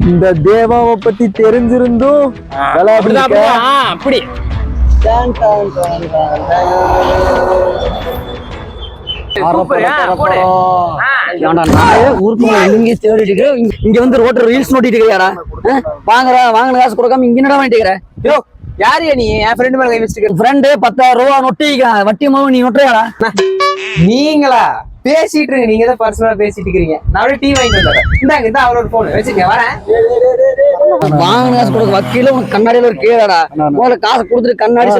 இந்த தேவாவை பத்தி தெரிஞ்சிருந்தும் அப்படி. இங்க- வந்து ரோட்ல ரீல்ஸ் நோட்டிட்டு இருக்கியாடா? வாங்குற வாங்கின காசு கொடுக்காம இங்க என்னடா பண்ணிட்டு இருக்கிற? யோ யாரு நீ? என் ஃப்ரெண்டு மேல கை வச்சுட்டு ஃப்ரெண்டு பத்தாயிரம் ரூபா நொட்டிக்கிறான் வட்டி மாவு நீ நொட்டுறியாடா? நீங்களா? பேசிட்டு இருங்க. நீங்க தான் பர்சனலா பேசிட்டு இருக்கீங்க நான் டீ வாங்கிட்டு வந்துடுறேன். இந்தாங்க இந்த அவரோட போன் வச்சுக்க வரேன். வாங்கின காசு கொடுக்க வக்கீல உனக்கு கண்ணாடியில ஒரு கீழடா முதல்ல காசு கொடுத்துட்டு கண்ணாடி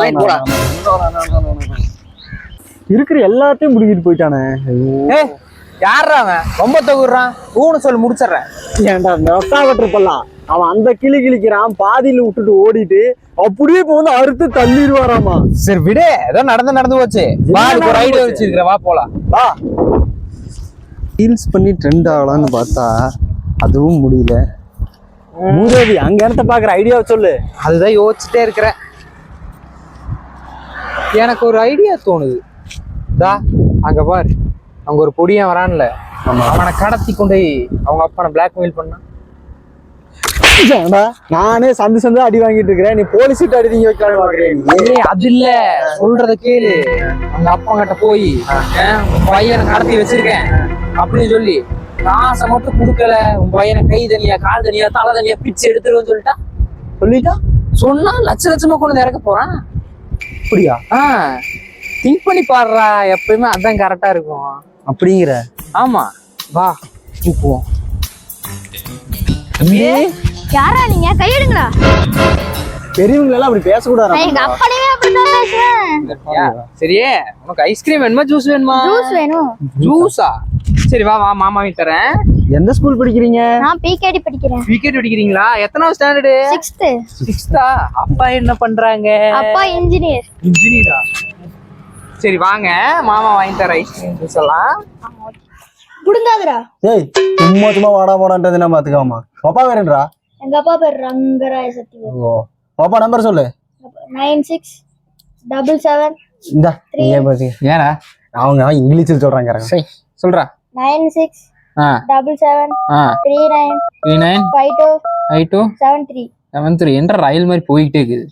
வாங்கிட்டு போடா. இருக்கிற எல்லாத்தையும் முடிக்கிட்டு போயிட்டானே. யாரா அவன்? ரொம்ப தொகுறான் ஊன்னு சொல்லி முடிச்சிடுறேன். ஏன்டா நொட்டாவட்டு பண்ணலாம் அவன் அந்த கிளி கிழிக்கிறான் பாதியில விட்டுட்டு ஓடிட்டு அப்படியே இப்போ வந்து அறுத்து தள்ளிடுவாராமா? சரி விடு. ஏதோ நடந்து நடந்து போச்சு. வா ஒரு ஐடியா? வச்சிருக்கிற வா போலாம். வா. ரீல்ஸ் பண்ணி ட்ரெண்ட் ஆகலாம்னு பார்த்தா அதுவும் முடியல. மூதேவி அங்க இடத்த பாக்குற ஐடியாவை சொல்லு. அதுதான் யோசிச்சுட்டே இருக்கிறேன். எனக்கு ஒரு ஐடியா தோணுது. தா அங்க பாரு. அங்க ஒரு பொடியன் வரான்ல. அவனை கடத்தி கொண்டு போய் அவங்க அப்பனை பிளாக்மெயில் பண்ணா? ஏன்டா, நானே சந்து சந்து அடி வாங்கிட்டு இருக்கிறேன். நீ போலீஸ் சீட் அடி வைக்கலாம்னு அது இல்ல. சொல்றத கேளு. அவங்க அப்பா கிட்ட போய் "ஏன், உன் பையனை கடத்தி வச்சிருக்கேன் அப்படின்னு சொல்லி காசை மட்டும் கொடுக்கல. உன் பையனை கை தனியா கால் தனியா தலை தனியா பிச்சு எடுத்துருவேன்னு சொல்லிட்டா? சொல்லிட்டா? சொன்னா லட்ச லட்சமா கொண்டு இறக்க போறான். அப்படியா? ஆ திங்க் பண்ணி பாடுறா. எப்பயுமே அதான் கரெக்டா இருக்கும். அப்படிங்கிற. ஆமா. வா தூக்குவோம் யாரா நீங்க? கையெடுங்களா பெரியவங்க எல்லாம் அப்படி பேசக்கூடாது. நான் எங்க அப்பனையே அப்படிதான் பேசுவேன். சரியே உனக்கு ஐஸ்கிரீம் வேணுமா? ஜூஸ் வேணுமா? ஜூஸ் வேணும். ஜூஸா சரி வா வா மாமா வாங்கி தரேன். எந்த ஸ்கூல் படிக்கிறீங்க? நான் பிகேடி படிக்கிறேன். விக்கெட் அடிக்கிறீங்களா எத்தனாவது ஸ்டாண்டர்டு சிக்ஸ்த்து சிக்ஸ்தா அப்பா என்ன பண்றாங்க? அப்பா இன்ஜினியர் இன்ஜினியரா சரி வாங்க. மாமா வாங்கி தர ஐஸ்கிரீம் ஜூஸ் எல்லாம். புடுங்காதடா ஏய் சும்மா சும்மா வாடா வாடான்றது என்ன பாத்துக்காமா. பாப்பா வேறன்றா? எங்க அப்பா பேர் ரங்கராய சத்தியம் ஓ. பாப்பா நம்பர் சொல்லு. நைன் சிக்ஸ் டபுள் செவன் இந்த ஏடா அவங்க இங்கிலீஷில் சொல்றாங்க சரி சொல்றா. Nine six double seven three nine three nine five two five two seven three. Seven three. என்ற ரயில் மாதிரி போய்கிட்டே இருக்குது.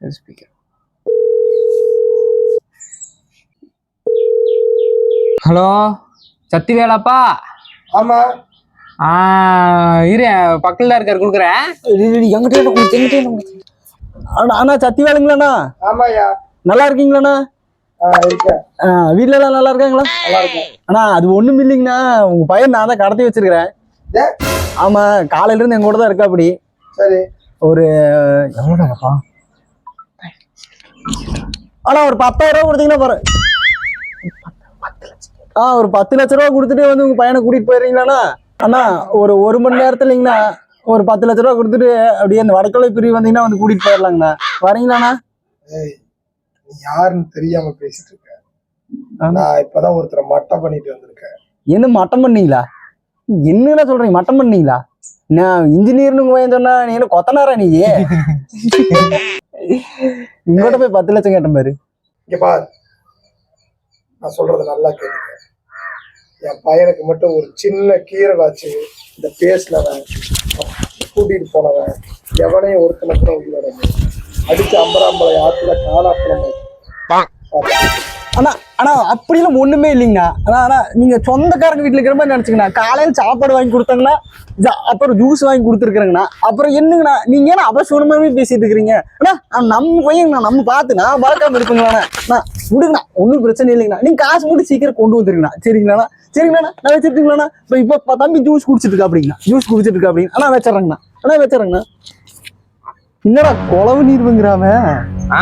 ஸ்பீக்கர் ஹலோ சத்திவேலாப்பா ஆமா. இரு பக்கத்துல இருக்காரு கொடுக்குறேன். எங்கிட்ட அண்ணா அண்ணா சத்தி வேலைங்களாண்ணா? ஆமாய்யா. நல்லா இருக்கீங்களாண்ணா? வீட்ல எல்லாம் நல்லா இருக்காங்களா? நல்லா இருக்கேன் அண்ணா அது ஒண்ணும் இல்லைங்கண்ணா. உங்க பையன் நான் தான் கடத்தி வச்சிருக்கிறேன்? ஆமா காலையில இருந்து எங்க கூட தான் இருக்கா அப்படி சரி. ஒரு எவ்வளோடாப்பா அண்ணா ஒரு பத்தாயிரம் ரூபா கொடுத்தீங்கன்னா பாரு. ஆ ஒரு பத்து லட்ச ரூபா கொடுத்துட்டு வந்து உங்க பையனை கூட்டிட்டு போயிடுறீங்களாண்ணா? அண்ணா ஒரு ஒரு மணி நேரத்துல இல்லைங்கண்ணா ஒரு பத்து லட்ச ரூபா கொடுத்துட்டு அப்படியே அந்த வடக்கொலை பிரிவு வந்தீங்கன்னா வந்து கூட்டிட்டு போயிடலாங்கண்ணா வரீங்களாண்ணா? ஏய் நீ யாருன்னு தெரியாம பேசிட்டு இருக்க. நான் இப்பதான் ஒருத்தரை மட்டம் பண்ணிட்டு வந்திருக்கேன். என்ன மட்டம் பண்ணீங்களா? என்னடா சொல்றீங்க மட்டம் பண்ணீங்களா? நான் இன்ஜினியர்னு சொன்னா நீ என்ன கொத்தனாரா நீ? இங்கோட்ட போய் பத்து லட்சம் கேட்டேன் பாரு. இங்க பார். நான் சொல்றத நல்லா கேட்டுக்க. என் பையனுக்கு மட்டும் ஒரு சின்ன கீரல் ஆச்சு இந்த பேசினவன் கூட்டிட்டு போனவன் எவனையும் ஒருத்தனை கூட உயிரோட அடிச்சு அம்பராம்பளை ஆத்துல காலாப்பழம் ஆனா ஆனா அப்படிலாம் ஒண்ணுமே இல்லைங்கண்ணா. ஆனா ஆனா நீங்க சொந்தக்காரங்க வீட்டுல இருக்கிற மாதிரி நினைச்சுங்கண்ணா காலையில சாப்பாடு வாங்கி கொடுத்தாங்கன்னா அப்புறம் ஜூஸ் வாங்கி கொடுத்துருக்குறேங்கண்ணா. அப்புறம் என்னங்கண்ணா நீங்க ஏன்னா அபசூனமாவே பேசிட்டு இருக்கிறீங்க? அண்ணா நம்ம பையன் நம்ம பார்த்து நான் பார்க்காம இருக்குங்களாண்ணா நான் விடுங்கண்ணா ஒன்றும் பிரச்சனை இல்லைங்கண்ணா. நீங்க காசு மட்டும் சீக்கிரம் கொண்டு வந்துருங்கண்ணா. சரிங்களாண்ணா சரிங்கண்ணா நான் வச்சிருக்கீங்களாண்ணா இப்போ இப்போ தம்பி ஜூஸ் குடிச்சிட்டு இருக்கா அப்படிங்கண்ணா. ஜூஸ் குடிச்சிட்டு இருக்கா அப்படின்னு அண்ணா வச்சிடறேங்கண்ணா. அண்ணா வச்சிடறேங்கண்ணா. என்னடா குளவு நீர்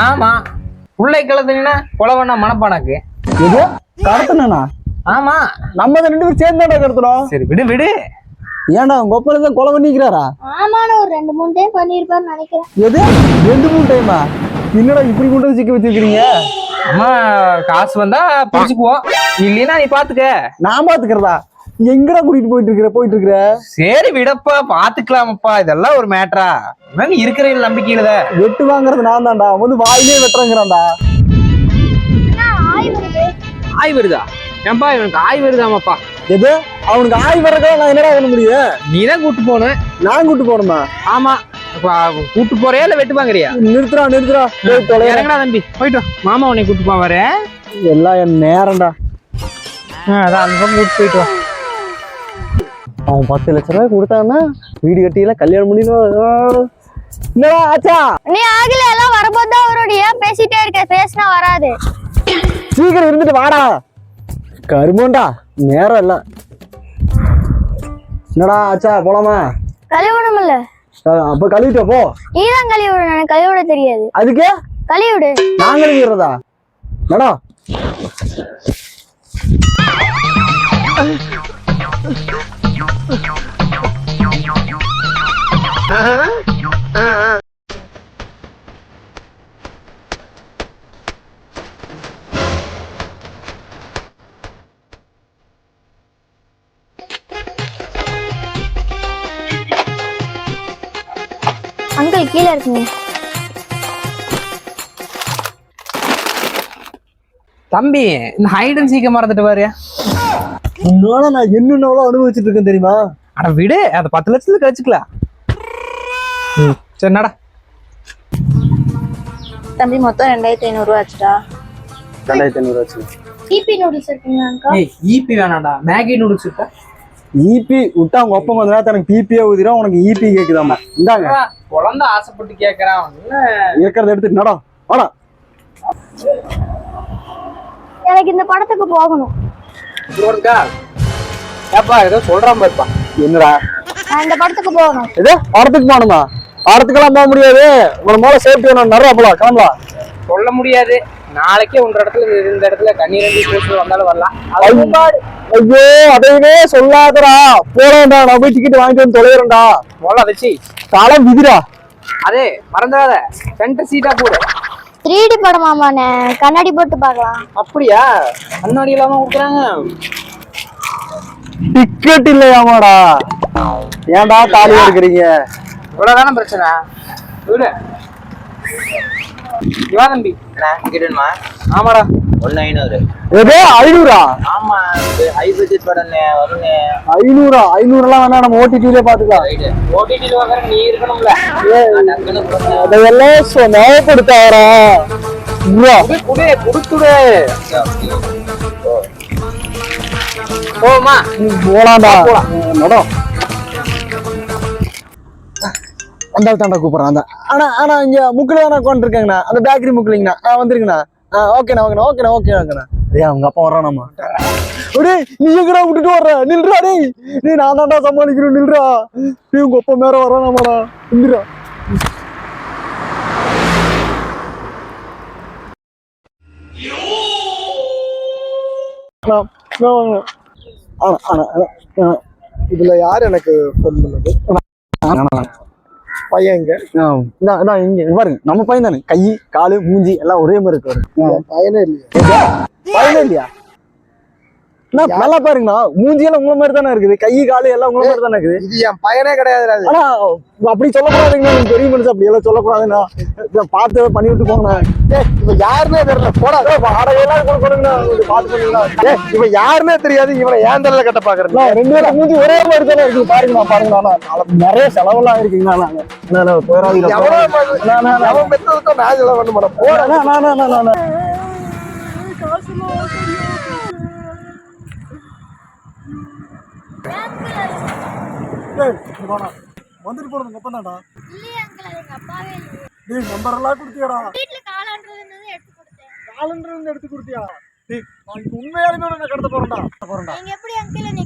ஆமா. உள்ளே கிளத்துனா கொலவண்ணா மனப்பானாக்கு எதோ? கடத்தினா ஆமா. நம்ம ரெண்டு பேரும் சேர்ந்தாடா கடத்துறோம். சரி விடு விடு. ஏன்டா உங்க ஒப்பனை தான் கொலை பண்ணிக்கிறாரா ஆமான ஒரு ரெண்டு மூணு டைம் பண்ணியிருப்பாருன்னு நினைக்கிறேன். எது? ரெண்டு மூணு டைமா என்னடா இப்படி கொண்டு சிக்க வச்சிருக்கீங்க? அம்மா காசு வந்தா பிடிச்சுக்குவோம். இல்லைன்னா நீ பாத்துக்க. நான் பாத்துக்கிறதா? எங்கடா கூட்டிட்டு போயிட்டு இருக்கிற போயிட்டு இருக்கிற சரி விடப்பா பாத்துக்கலாமப்பா. இதெல்லாம் ஒரு மேட்டரா இருக்கிற நம்பிக்கையில வெட்டு வாங்குறது நான் தான்டா வந்து வாயிலே வெட்டுறங்கிறான்டா. ஆய் வருது? ஆய் வருதா? ஏன்பா இவனுக்கு ஆய் வருதாமாப்பா? எது? அவனுக்கு ஆய் வர்றதுக்காக நான் என்னடா பண்ண முடியும்? நீ தான் கூட்டு போகணும் நான் கூட்டு போகணுமா ஆமா. கூட்டு போறியா இல்ல வெட்டு பாக்குறியா நிறுத்துறா நிறுத்துறா இறங்கடா தம்பி. போயிட்டு. மாமா உன்னை கூட்டு போவாரு. எல்லாம் என் நேரம்டா. அதான் அந்த பக்கம் கூட்டு போயிட்டு வா. அவன் பத்து லட்ச ரூபாய் கொடுத்தான்னா வீடு கட்டியில கல்யாணம் பண்ணிடுவான் என்னடா ஆச்சா? நீ ஆகல எல்லாம் வரும்போது தான் ஏன் பேசிட்டே இருக்க? பேசினா வராது. சீக்கிரம் இருந்துட்டு வாடா. கருமோண்டா நேரம் இல்ல. என்னடா ஆச்சா போலாமா? கழுவிடும் இல்ல அப்ப கழுவிட்டு போ. நீ தான் கழுவி விடு எனக்கு கழுவி விட தெரியாது. அதுக்கே? கழுவி விடு நான் கழுவிடுறதா? என்னடா? அங்கிள் கீழே இருக்குங்க. தம்பி இந்த ஹைட் அண்ட் சீக்க மறந்துட்டு பாரு. உன்னால நான் என்னென்னவளோ அனுபவிச்சுட்டு இருக்கேன் தெரியுமா? அட விடு அதை பத்து லட்சத்துல கழிச்சுக்கலாம். சரி நட. தம்பி மொத்தம் ரெண்டாயிரத்தி ஐநூறு ரூபா ஆச்சுடா. ரெண்டாயிரத்தி ஐநூறு ஆச்சு. டிபி நூடுல்ஸ் இருக்குங்க அக்கா? ஏய் ஈபி வேணாம்டா. மேகி நூடுல்ஸ் இருக்கா? ஈபி விட்டா உங்க அப்பா கொஞ்ச நேரத்துல எனக்கு பிபியே ஊதிரும் உனக்கு ஈபி கேக்குதாமா இந்தாங்க. குழந்தை ஆசைப்பட்டு கேக்குறான். என்ன? இருக்கிறத எடுத்துட்டு நடம் வாடா. எனக்கு இந்த படத்துக்கு போகணும். ஏப்பா ஏதோ சொல்றான் பாருப்பா. என்னடா? நான் இந்த படத்துக்கு போகணும். இது படத்துக்கு போகணுமா? படத்துக்கெல்லாம் போக முடியாது. உன மேல சேஃப்டி வேணும் நிறைய போலாம் கிளம்பலாம் சொல்ல முடியாது. நாளைக்கே உன்ற இடத்துல இந்த- இடத்துல கண்ணீரண்டி பேசி வந்தாலும் வரலாம். ஐயோ அதையுமே சொல்லாதடா. போறேன்டா நான் போய் டிக்கெட் வாங்கிட்டு வந்து தொலைகிறேன்டா மொள வச்சு தலை விதிடா. அதே மறந்துடாத. சென்டர் சீட்டா போடு. த்ரீ டி படமாமாண்ணே. கண்ணாடி போட்டு பார்க்கலாம். அப்படியா? கண்ணாடி இல்லாம கொடுக்குறாங்க. டிக்கெட் இல்லையாமாடா. ஏன்டா தாலி எடுக்கிறீங்க? இவ்வளவுதானே பிரச்சனை? விடு. இவா தம்பி. டிக்கெட் வேணுமா ஆமாடா. ஒன்னு ஐநூறு. எது ஐநூறா? ஆமா ஹை பட்ஜெட் படம் வரும்னே ஐநூறா ஐநூறுலாம் வேணா நம்ம ஓடிடியிலே பாத்துக்கலாம். ரைட்டு ஓடிடியில் வாங்குற நீ இருக்கணும்ல. அதையெல்லாம் ஞாபகப்படுத்தாரா ப்ரோ குடு குடு கொடுத்துடு. போமா போலாம்டா. அந்த தாண்டா கூப்பிடுறேன். அந்த ஆனால் ஆனா இங்க முக்கில் தானே உட்காந்துருக்காங்கண்ணா அந்த பேக்கரி முக்கிலிங்கண்ணா ஆ வந்துருங்கண்ணா ஆ ஓகேண்ணா ஓகேண்ணா ஓகேண்ணா ஓகே ஓகேண்ணா. ஏய் அவங்க அப்பா வர்றானாமா? அப்படியே நீ எங்கடா விட்டுட்டு வர்ற? நில்றா டேய். நீ நான் தான்டா சமாளிக்கிறோம் நில்றா. நீ உங்க அப்பா மேல வர்றானாமாடா. நில்றா. ஆனா ஆனா இதுல யார் எனக்கு ஃபோன் பண்ணது? பையன் எங்க நான் இங்க இங்க பாருங்க. நம்ம பையன் தானே. கை காலு மூஞ்சி எல்லாம் ஒரே மாதிரி இருக்கு பையனே இல்லையா. பையனே இல்லையா? நல்லா பாருங்கண்ணா. மூஞ்சி எல்லாம் உங்களை மாதிரி தானே இருக்குது. கை காலு எல்லாம் உங்களை மாதிரி தானே இருக்குது. இது என் பையனே கிடையாதுடா இது. ஆனா அப்படி சொல்லக்கூடாதுங்கண்ணா. நீங்க பெரிய மனுஷன் அப்படி எல்லாம் சொல்லக்கூடாதுண்ணா. பார்த்து பண்ணி விட்டு போங்கண்ணா. இவன் யாருன்னே தெரியல. போடா. ஏய், வாடகை எல்லாம் கொடுக்கணுங்கண்ணா. கொஞ்சம் பார்த்து ஏய், இவன் யாருன்னே தெரியாது. இவனை ஏன் தலையில கட்ட பாக்குறது அண்ணா, ரெண்டு பேரும் மூஞ்சி ஒரே மாதிரி தானே இருக்கு பாருங்கண்ணா பாருங்கண்ணா நிறைய செலவெல்லாம் இருக்குங்கண்ணா நாங்க போயிடாதீங்க. நான் செலவு பண்ண மாட்டேன் போடா வந்துட்டு போறது மொத்தம் தான்டா. இல்லையே அங்கிள் அது எங்க அப்பாவே இல்லை டேய் நம்பர் எல்லாம் கொடுத்தியாடா. வீட்டுல காலான்றது எடுத்து கொடுத்தேன். காலண்டர் இருந்து எடுத்து கொடுத்தியா? டேய் நான் உண்மையாலுமே உன்னை கடத்த போறேன்டா. போறேன்டா நீங்க எப்படி அங்கிள் நீ